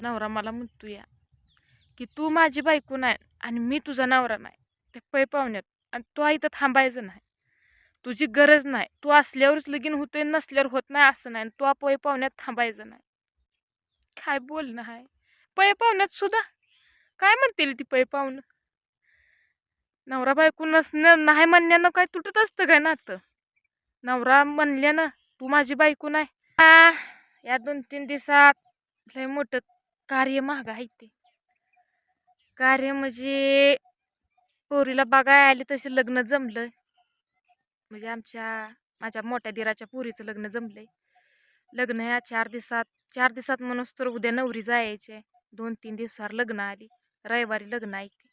नवरा मला म्हणतो या की तू माझी बायको नाही आणि मी तुझा नवरा नाही. ते पै पाहुण्यात आणि तू इथं थांबायचं नाही. तुझी गरज नाही. तू असल्यावरच लगीन होते नसल्यावर होत नाही असं नाही. आणि तू पै पाहुण्यात थांबायचं नाही. काय बोलणं आहे पै पाहुण्यात सुद्धा? काय म्हणतील ती पै पाहुणं? नवरा बायको नसणं नाही म्हणण्यानं काय तुटत असतं काय नातं? नवरा म्हणल्यानं तू माझी बायको नाही. या दोन तीन दिवसात लय मोठं कार्य महाग आहे ते. कार्य म्हणजे पोरीला बघाय आले तसे लग्न जमलं. म्हणजे आमच्या माझ्या मोठ्या दिराच्या पोरीचं लग्न जमलंय. लग्न ह्या चार दिवसात चार दिवसात म्हणून तर उद्या नवरी जायचे. दोन तीन दिवसावर लग्न आली. रविवारी लग्न आहे ते.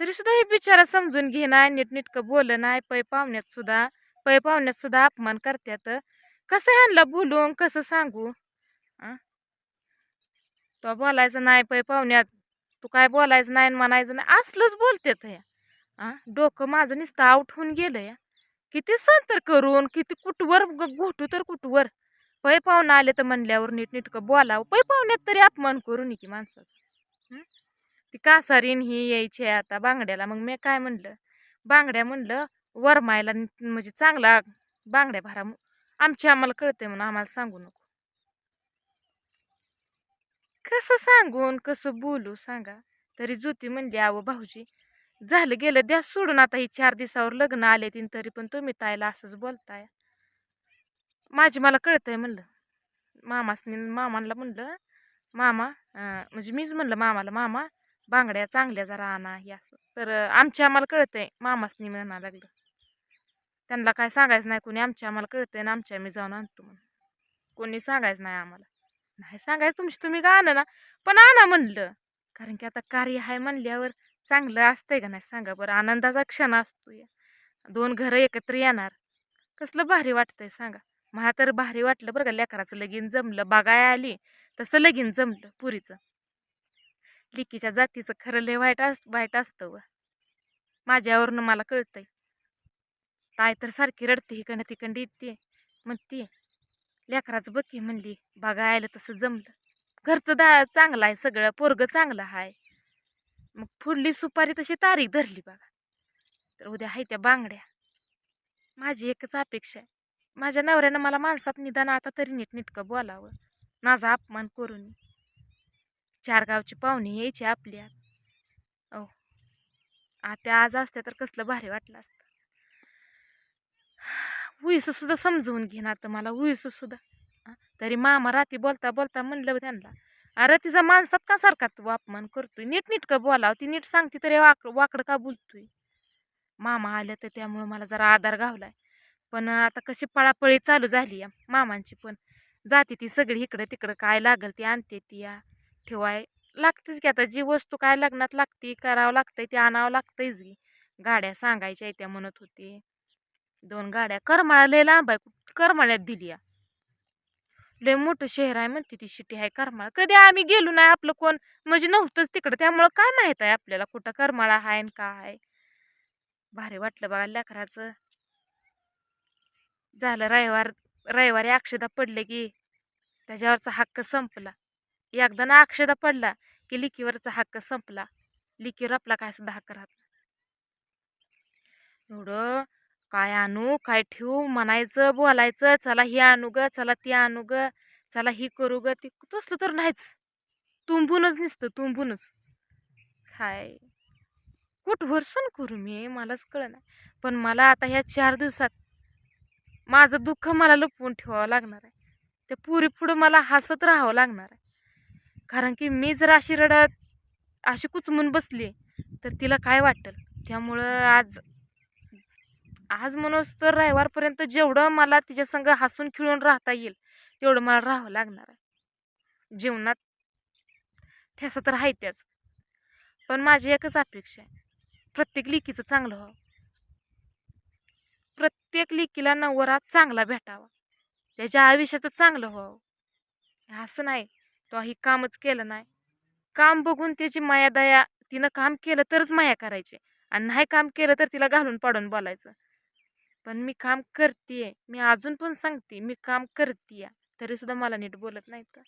तरी सुद्धा हे बिचारा समजून घेणार नीटनीटकं बोल नाही पै पाहुण्यात सुद्धा पै पाहुण्यात सुद्धा अपमान करतात कसं ह्यांना बोलून कसं सांगू? आ? तो बोलायचं नाही पै पाहुण्यात तू काय बोलायचं नाही म्हणायचं नाही. असलंच बोलतेत या आ? डोकं माझं नुसतं आउट होऊन गेलं या किती संतर करून किती कुठवर ग- घोटू तर कुठवर. पै पाहुणं आले तर म्हणल्यावर नीट नीटकं बोलावं. पै पाहुण्यात तरी अपमान करू नये की माणसाचं. ती कासारीन ही यायची आहे आता बांगड्याला. मग मी काय म्हणलं? बांगड्या म्हणलं वरमायला म्हणजे चांगला बांगड्या भरा आमची आम्हाला कळते म्हणून आम्हाला सांगू नको. कसं सांगून कसं बोलू सांगा. तरी ज्योती म्हणली अहो भाऊजी झालं गेलं द्या सोडून आता ही चार दिवसावर लग्न आले तीन तरी पण तुम्ही ताईला असंच बोलताय. माझी मला कळतंय म्हणलं. मामासनी मामाला म्हणलं मामा म्हणजे मीच म्हणलं मामाला मामा बांगड्या चांगल्या जरा आणा हे असं. तर आमच्या आम्हाला कळतंय मामासनी म्हणा लागलं. त्यांना काय सांगायचं नाही कोणी आमच्या आम्हाला कळतंय ना आमच्या आम्ही जाऊन आणतो म्हणून. कोणी सांगायचं नाही आम्हाला. नाही सांगायचं तुमची तुम्ही का आणा ना. पण आणा म्हणलं. कारण की आता कार्य आहे म्हणल्यावर चांगलं असतंय का नाही सांगा बरं. आनंदाचा क्षण असतो या दोन घरं एकत्र येणार. कसलं भारी वाटतंय सांगा. मला तर भारी वाटलं बरं का लेकराचं लगीन जमलं. बागाय आली. तसं लगीन जमलं पुरीचं. लिकीच्या जातीचं खरं लय वाईट अस वाईट असतं व. माझ्यावरनं मला कळतंय. ताय तर सारखी रडते इकडं तिकडं येते. म्हणते लेकराचं बघ की म्हणली बघायला तसं जमलं. घरचं दा चांगलं आहे सगळं पोरगं चांगलं आहे. मग फुडली सुपारी तशी तारीख धरली बघा. तर उद्या आहे त्या बांगड्या. माझी एकच अपेक्षा आहे. माझ्या नवऱ्यानं मला माणसात निदान आता तरी नीटनीटकं बोलावं? माझा अपमान करून चार गावची पाहुणे यायची आपल्या ओ आता आज असत्या तर कसलं भारी वाटलं असतं. सुद्धा समजवून घेणार तर मला उईस सुद्धा. तरी मामा राती बोलता बोलता म्हणलं त्यांना अरे तिचा माणसात का सारखा तू अपमान करतोय? नीट नीटकं बोलाव ती नीट सांगते तरी वाक वाकडं का बोलतोय? मामा आलं तर त्यामुळं मला जरा आधार गावलाय पण आता कशी पळापळी चालू झाली आहे मामांची पण. जाते ती सगळी इकडं तिकडं काय लागल ती आणते ती या. ठेवाय लागतेच की आता जी वस्तू काय लग्नात लागते करावं लागतंय ते आणावं लागतंयच की. गाड्या सांगायच्या त्या म्हणत होते. दोन गाड्या. करमाळा लय लांब आहे. करमाळ्यात दिली या. लय मोठं शहर आहे म्हणते ती शिटी आहे करमाळा. कधी आम्ही गेलो नाही आपलं कोण? म्हणजे नव्हतंच तिकडं. त्यामुळं काय माहीत आहे आपल्याला कुठं करमाळा आहे आणि काय? आहे भारी वाटलं बघा लेकराचं. झालं रविवार रविवारी अक्षदा पडले की त्याच्यावरचा हक्क संपला. एकदा ना अक्षदा पडला की लिकीवरचा हक्क संपला. लिकीवर आपला काय सुद्धा हक्क राहत एवढं काय आणू काय ठेवू म्हणायचं बोलायचं चला हे आणू ग चला ती आणू ग चला ही करू ग ती तसलं तर नाहीच. तुंबूनच निसतं तुंबूनच. काय? कुठ सण करू मी मलाच कळ नाही पण मला आता ह्या चार दिवसात माझं दुःख मला लपवून ठेवावं लागणार आहे. ते पुरी पुढं मला हसत राहावं लागणार आहे. कारण की मी जर अशी रडत अशी कुचमून बसली तर तिला काय वाटेल? त्यामुळं आज आज म्हणून तर रविवारपर्यंत जेवढं मला तिच्या संग हसून खिळून राहता येईल तेवढं मला राहावं लागणार आहे. जीवनात ठेसा तर आहे त्याच पण माझी एकच अपेक्षा आहे. प्रत्येक लेकीचं चांगलं व्हावं. प्रत्येक लेकीला नवरा चांगला भेटावा. त्याच्या आयुष्याचं चांगलं व्हावं. असं नाही तो ही कामच केलं नाही. काम बघून त्याची माया दया तिनं काम केलं तरच माया करायची. आणि नाही काम केलं तर तिला घालून पाडून बोलायचं. पण मी काम करते मी अजून पण सांगते मी काम करते तरी सुद्धा मला नीट बोलत नाही तर.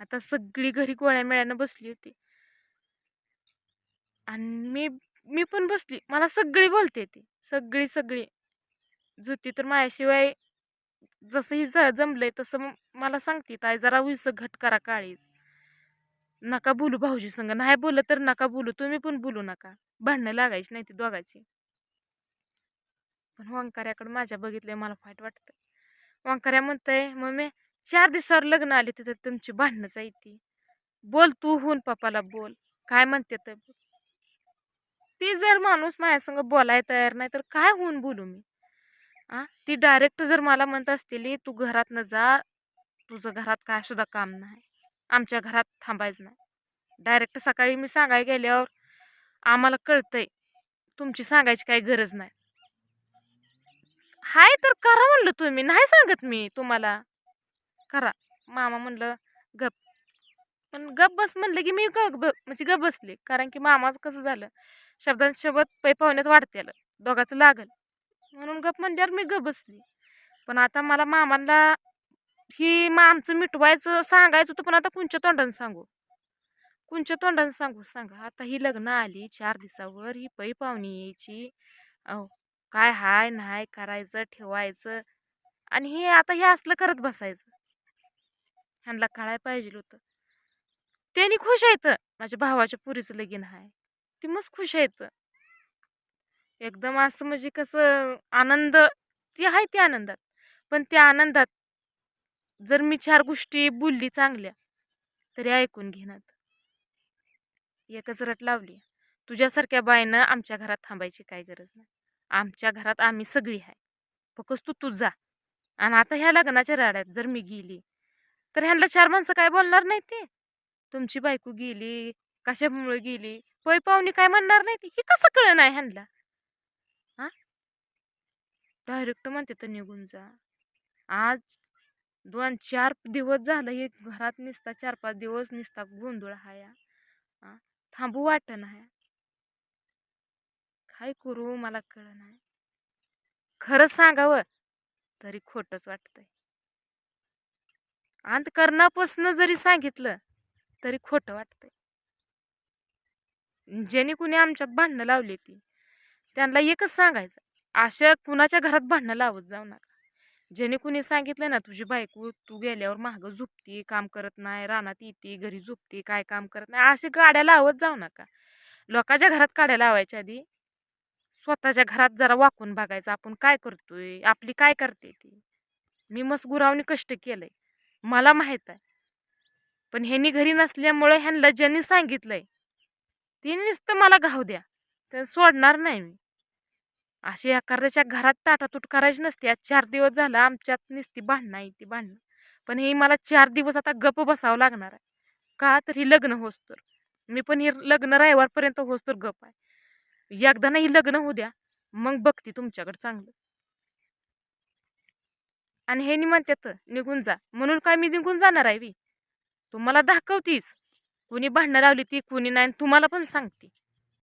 आता सगळी घरी गोळ्या मेळ्यानं बसली होती. आणि मी मी पण बसली. मला सगळी बोलते ती. सगळी सगळी. जुती तर माझ्याशिवाय जसंही ज जमलंय तसं मला सांगते. ताई जरा उस घट करा काळीज. नका बोलू भाऊजी संग. नाही बोललं तर नका बोलू. तुम्ही पण बोलू नका. भांडणं लागायची नाही ती दोघाची. पण वंकाऱ्याकडं माझ्या बघितलंय मला वाईट वाटतं वंकाऱ्या म्हणतंय मम्मी चार दिवसावर लग्न आले तिथं तुमची भांडणं जायती. बोल तू होऊन पप्पाला बोल. काय म्हणते तर ती जर माणूस माझ्यासंग बोलायला तयार नाही तर काय होऊन बोलू मी? आ? ती डायरेक्ट जर मला म्हणत असतील तू घरात न जा. तुझं घरात काय सुद्धा काम नाही. आमच्या घरात थांबायचं नाही. डायरेक्ट सकाळी मी सांगायला गेल्यावर आम्हाला कळतंय तुमची सांगायची काही गरज नाही. हाय तर करा म्हणलं तुम्ही. नाही सांगत मी तुम्हाला. करा. मामा म्हणलं गप. पण गप बस म्हणलं की मी ग ब- म्हणजे गप बसले. कारण की मामाचं कसं झालं शब्दांसोबत शब्द पै पाहुण्यात वाढतेलं दोघाचं लागल. म्हणून गप म्हणल्यावर मी गप बसली. पण आता मला मामाला ही मा आमचं मिटवायचं सांगायचं होतं पण आता कुंच्या तोंडानं सांगू. कुंच्या तोंडानं सांगू सांगा. आता ही लग्न आली चार दिवसावर ही पै पाहुणी यायची. अहो काय हाय नाही करायचं ठेवायचं आणि हे आता हे असलं करत बसायचं. ह्यांना कळायला पाहिजे होतं. त्यांनी खुश आहेत. माझ्या भावाच्या पुरीचं लगीन आहे ती मस्त खुश आहेत. एकदम असं म्हणजे कसं आनंद ती आहे ते आनंदात. पण त्या आनंदात जर मी चार गोष्टी बोलली चांगल्या तरी ऐकून घेणार. एकच रट लावली. तुझ्यासारख्या बाईनं आमच्या घरात थांबायची काय गरज नाही. आमच्या घरात आम्ही सगळी आहे. फक्त तू तू जा आणि आता ह्या लग्नाच्या राड्यात जर मी गेली तर ह्यांना चार माणसं काय बोलणार नाही ते? तुमची बायको गेली कशामुळे गेली पै पाहुणी काय म्हणणार नाही ती हे कसं कळ नाही ह्यांना? हा डायरेक्ट म्हणते तर निघून जा. आज दोन चार दिवस झालं हे घरात निसता चार पाच दिवस निसता गोंधळ हाया. थांबू वाटण आहे काय करू मला कळ नाही खरं सांगावं तरी खोटंच वाटतंय. अंतकरणापासनं जरी सांगितलं तरी खोटं वाटतंय. ज्याने कुणी आमच्यात भांडणं लावली ती त्यांना एकच सांगायचं अशा कुणाच्या घरात भांडणं लावत जाऊ नका. ज्याने कुणी सांगितलं ना तुझी बायको तू गेल्यावर मागं झोपती काम करत नाही रानात येते घरी झुपती काय काम करत नाही असे गाड्या लावत जाऊ नका. लोकांच्या घरात काड्या लावायच्या आधी स्वतःच्या घरात जरा वाकून बघायचं आपण काय करतोय आपली काय करते ती? मी मस्त गुरावनी कष्ट केलंय. मला माहीत आहे. पण ह्यांनी घरी नसल्यामुळे ह्यांना ज्यांनी सांगितलंय तिनेच नुसतं मला घाव द्या. तर सोडणार नाही मी. अशी एखाद्याच्या घरात ताटातूट करायची नसते. आज चार दिवस झालं आमच्यात नुसती भांडणं आहे ती भांडणं. पण हे मला चार दिवस आता गप बसावं लागणार आहे. का तर ही लग्न होस तर. मी पण हे लग्न रविवारपर्यंत होस तर गप आहे. एकदा नाही लग्न होऊ द्या. मग बघते तुमच्याकडे चांगलं. आणि हे म्हणतात निघून जा. म्हणून काय मी निघून जाणार आहे बी तुम्हाला दाखवतीस. कुणी भांडणं लावली ती कुणी नाही आणि तुम्हाला पण सांगते.